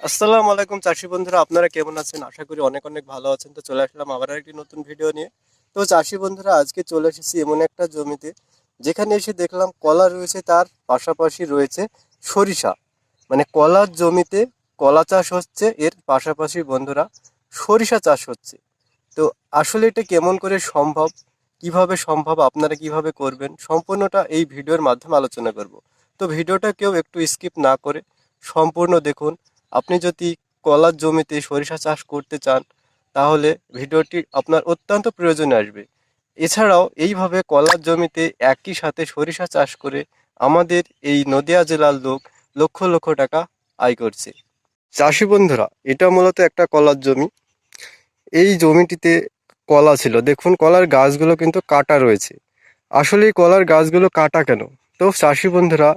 আসসালামু আলাইকুম চাষি বন্ধুরা, আপনারা কেমন আছেন? আশা করি অনেক অনেক ভালো আছেন। তো চলে আসলাম আবার একটি নতুন ভিডিও নিয়ে। তো চাষি বন্ধুরা, আজকে চলে এসেছি এমন একটা জমিতে, যেখানে এসে দেখলাম কলা রয়েছে, তার পাশাপাশি রয়েছে সরিষা। মানে কলার জমিতে কলা চাষ হচ্ছে, এর পাশাপাশি বন্ধুরা সরিষা চাষ হচ্ছে। তো আসলে এটা কেমন করে সম্ভব? কীভাবে সম্ভব? আপনারা কীভাবে করবেন? সম্পূর্ণটা এই ভিডিওর মাধ্যমে আলোচনা করব। তো ভিডিওটা কেউ একটু স্কিপ না করে সম্পূর্ণ দেখুন। আপনি যদি কলার জমিতে সরিষা চাষ করতে চান, তাহলে ভিডিওটি আপনার অত্যন্ত প্রয়োজনে আসবে। এছাড়াও এইভাবে কলার জমিতে একই সাথে সরিষা চাষ করে আমাদের এই নদিয়া জেলার লোক লক্ষ লক্ষ টাকা আয় করছে। চাষি বন্ধুরা, এটা মূলত একটা কলার জমি। এই জমিটিতে কলা ছিল। দেখুন, কলার গাছগুলো কিন্তু কাটা রয়েছে। আসলে কলার গাছগুলো কাটা কেন? তো চাষি বন্ধুরা,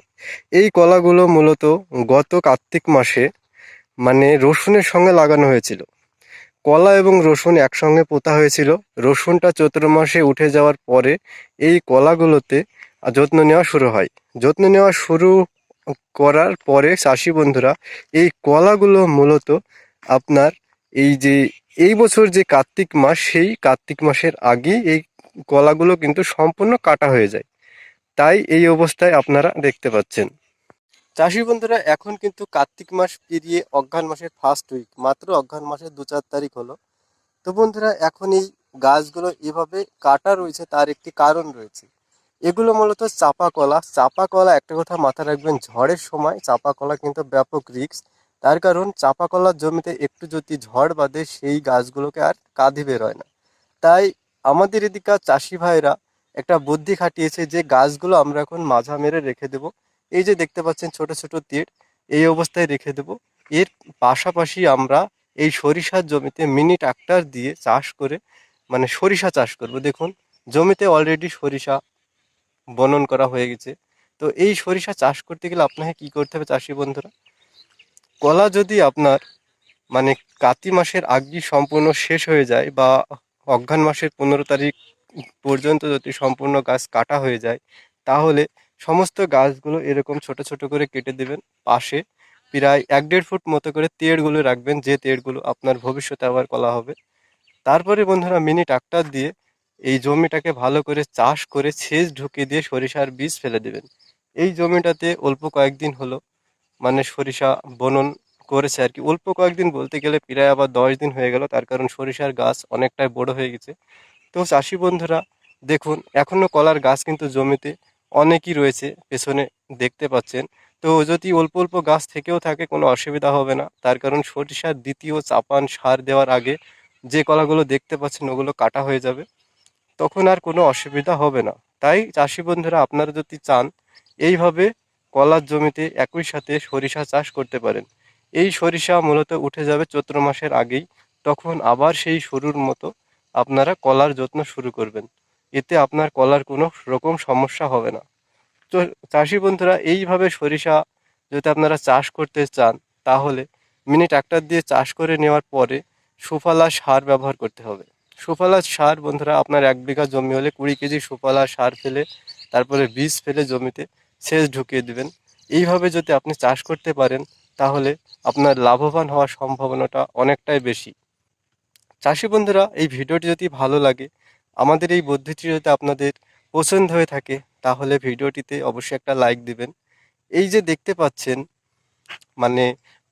এই কলাগুলো মূলত গত কার্তিক মাসে মানে রসুনের সঙ্গে লাগানো হয়েছিল। কলা এবং রসুন একসঙ্গে পোতা হয়েছিল। রসুনটা চৈত্র মাসে উঠে যাওয়ার পরে এই কলাগুলোতে যত্ন নেওয়া শুরু হয়। যত্ন নেওয়া শুরু করার পরে চাষি বন্ধুরা, এই কলাগুলো মূলত আপনার এই যে, এই বছর যে কার্তিক মাস, সেই কার্তিক মাসের আগে এই কলাগুলো কিন্তু সম্পূর্ণ কাটা হয়ে যায়। তাই এই অবস্থায় আপনারা দেখতে পাচ্ছেন। চাষি বন্ধুরা, এখন কিন্তু কার্তিক মাস পেরিয়ে অঘ্রান মাসের ফার্স্ট উইক মাত্র অঘ্রান মাসের দু চার তারিখ হলো। তো বন্ধুরা, এখন এই গাছগুলো এভাবে কাটা রয়েছে, তার একটি কারণ রয়েছে। এগুলো মূলত চাপা কলা চাপা কলা একটা কথা মাথায় রাখবেন, ঝড়ের সময় চাপা কলা কিন্তু ব্যাপক রিস্ক তার কারণ চাপা কলার জমিতে একটু যদি ঝড় বাঁধে, সেই গাছগুলোকে আর কাঁধে বেরোয় না। তাই আমাদের এদিকার চাষি ভাইরা একটা বুদ্ধি খাটিয়েছে যে, গাছগুলো আমরা এখন মাঝা মেরে রেখে দেবো। এই যে দেখতে পাচ্ছেন ছোট ছোট তীর, এই অবস্থায় রেখে দেব। এর পাশাপাশি আমরা এই সরিষার জমিতে মিনি ট্রাক্টর দিয়ে চাষ করে মানে সরিষা চাষ করব। দেখুন, জমিতে অলরেডি সরিষা বনন করা হয়ে গেছে। তো এই সরিষা চাষ করতে গেলে আপনাকে কি করতে হবে চাষি বন্ধুরা? কলা যদি আপনার মানে কাতি মাসের আগে সম্পূর্ণ শেষ হয়ে যায় বা অঘ্রান মাসের পনেরো তারিখ পর্যন্ত যদি সম্পূর্ণ গাছ কাটা হয়ে যায়, তাহলে সমস্ত গাছগুলো এরকম ছোট ছোট করে কেটে দেবেন পাশে। প্রায় এক দেড় ফুট মতো করে তেড়গুলো রাখবেন, যে তেড়গুলো আপনার ভবিষ্যতে আবার কলা হবে। তারপরে বন্ধুরা মিনি ট্রাক্টর দিয়ে এই জমিটাকে ভালো করে চাষ করে সেচ ঢুকিয়ে দিয়ে সরিষার বীজ ফেলে দেবেন। এই জমিটাতে অল্প কয়েকদিন হলো মানে সরিষা বনন করেছে আর কি। অল্প কয়েকদিন বলতে গেলে প্রায় আবার দশ দিন হয়ে গেল, তার কারণ সরিষার গাছ অনেকটাই বড় হয়ে গেছে। তো চাষি বন্ধুরা, দেখুন এখনও কলার গাছ কিন্তু জমিতে অনেকই রয়েছে, পেছনে দেখতে পাচ্ছেন। তো যদি অল্প অল্প গাছ থেকেও থাকে, কোনো অসুবিধা হবে না। তার কারণ সরিষার দ্বিতীয় চাপান সার দেওয়ার আগে যে কলাগুলো দেখতে পাচ্ছেন, ওগুলো কাটা হয়ে যাবে। তখন আর কোনো অসুবিধা হবে না। তাই চাষি বন্ধুরা, আপনারা যদি চান, এইভাবে কলার জমিতে একই সাথে সরিষা চাষ করতে পারেন। এই সরিষা মূলত উঠে যাবে চৈত্র মাসের আগেই। তখন আবার সেই শুরুর মতো আপনারা কলার যত্ন শুরু করবেন। এতে আপনার কলার কোনো রকম সমস্যা হবে না। তো চাষি বন্ধুরা, এইভাবে সরিষা যদি আপনারা চাষ করতে চান, তাহলে মিনি ট্রাক্টর দিয়ে চাষ করে নেওয়ার পরে সুফলা সার ব্যবহার করতে হবে। সুফলা সার বন্ধুরা, আপনার এক বিঘা জমি হলে কুড়ি কেজি সুফলা সার ফেলে, তারপরে বীজ ফেলে জমিতে সেচ ঢুকিয়ে দেবেন। এইভাবে যদি আপনি চাষ করতে পারেন, তাহলে আপনার লাভবান হওয়ার সম্ভাবনাটা অনেকটাই বেশি। চাষি বন্ধুরা, এই ভিডিওটি যদি ভালো লাগে আমাদের এই পদ্ধতি যদি আপনাদের পছন্দ হয়ে থাকে, তাহলে ভিডিওটিতে অবশ্যই একটা লাইক দিবেন। এই যে দেখতে পাচ্ছেন মানে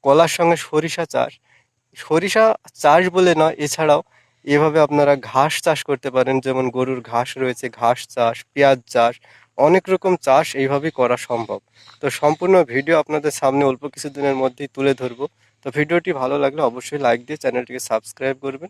কলার সঙ্গে সরিষা চাষ সরিষা চাষ বলে নয়, এছাড়াও এভাবে আপনারা ঘাস চাষ করতে পারেন, যেমন গরুর ঘাস রয়েছে, ঘাস চাষ, পেঁয়াজ চাষ, অনেক রকম চাষ এইভাবেই করা সম্ভব। তো সম্পূর্ণ ভিডিও আপনাদের সামনে অল্প কিছু দিনের মধ্যেই তুলে ধরবো। তো ভিডিওটি ভালো লাগলে অবশ্যই লাইক দিয়ে চ্যানেলটিকে সাবস্ক্রাইব করবেন।